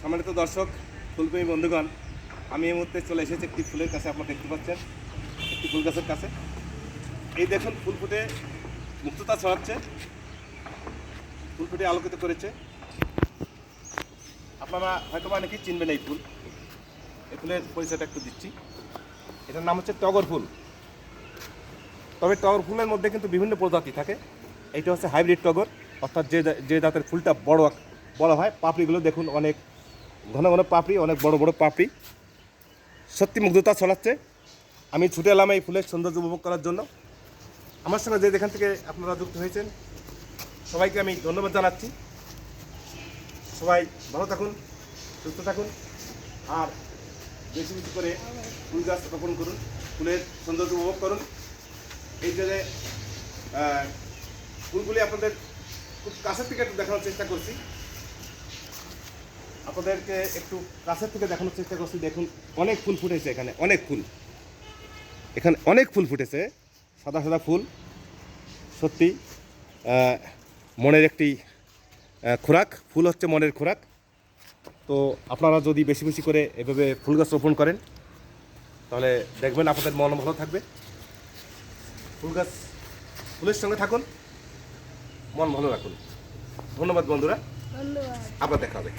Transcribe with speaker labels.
Speaker 1: সম্মানিত দর্শক ফুলপ্রেমী বন্ধুগণ, আমি এই মুহূর্তে চলে এসেছি একটি ফুলের কাছে, আপনারা দেখতে পাচ্ছেন, একটি ফুল গাছের কাছে। এই দেখুন, ফুল ফুটে মুক্ততা ছড়াচ্ছে, ফুল ফুটে আলোকিত করেছে। আপনারা হয়তো বা অনেকেই চিনবেন এই ফুল। এই ফুলের পরিচয়টা একটু দিচ্ছি। এটার নাম হচ্ছে টগর ফুল। তবে টগর ফুলের মধ্যে কিন্তু বিভিন্ন প্রজাতি থাকে। এইটা হচ্ছে হাইব্রিড টগর, অর্থাৎ যে যে জাতের ফুলটা বড় বড় হয়, পাপড়িগুলো দেখুন অনেক ঘন ঘন পাপড়ি, অনেক বড় বড় পাপড়ি। সত্যি মুগ্ধতা ছড়াচ্ছে। আমি ছুটে এলাম এই ফুলের সৌন্দর্য উপভোগ করার জন্য। আমার সঙ্গে যে যেখান থেকে আপনারা যুক্ত হয়েছেন, সবাইকে আমি ধন্যবাদ জানাচ্ছি। সবাই ভালো থাকুন, সুস্থ থাকুন, আর বেশি বেশি করে ফুল গাছ রোপণ করুন, ফুলের সৌন্দর্য উপভোগ করুন। এই যে ফুলগুলি আপনাদের খুব কাছের থেকে একটু দেখানোর চেষ্টা করছি। আপনাদেরকে একটু কাছের থেকে দেখানোর চেষ্টা করছি। দেখুন অনেক ফুল ফুটেছে এখানে অনেক ফুল। এখানে অনেক ফুল ফুটেছে সাদা সাদা ফুল। সত্যি মনের একটি খোরাক ফুল হচ্ছে মনের খোরাক। তো আপনারা যদি বেশি বেশি করে এভাবে ফুল গাছ রোপণ করেন তাহলে দেখবেন আপনাদের মন ভালো থাকবে। ফুল গাছ ফুলের সঙ্গে থাকুন মন ভালো রাখুন। ধন্যবাদ বন্ধুরা। আবার দেখা হবে।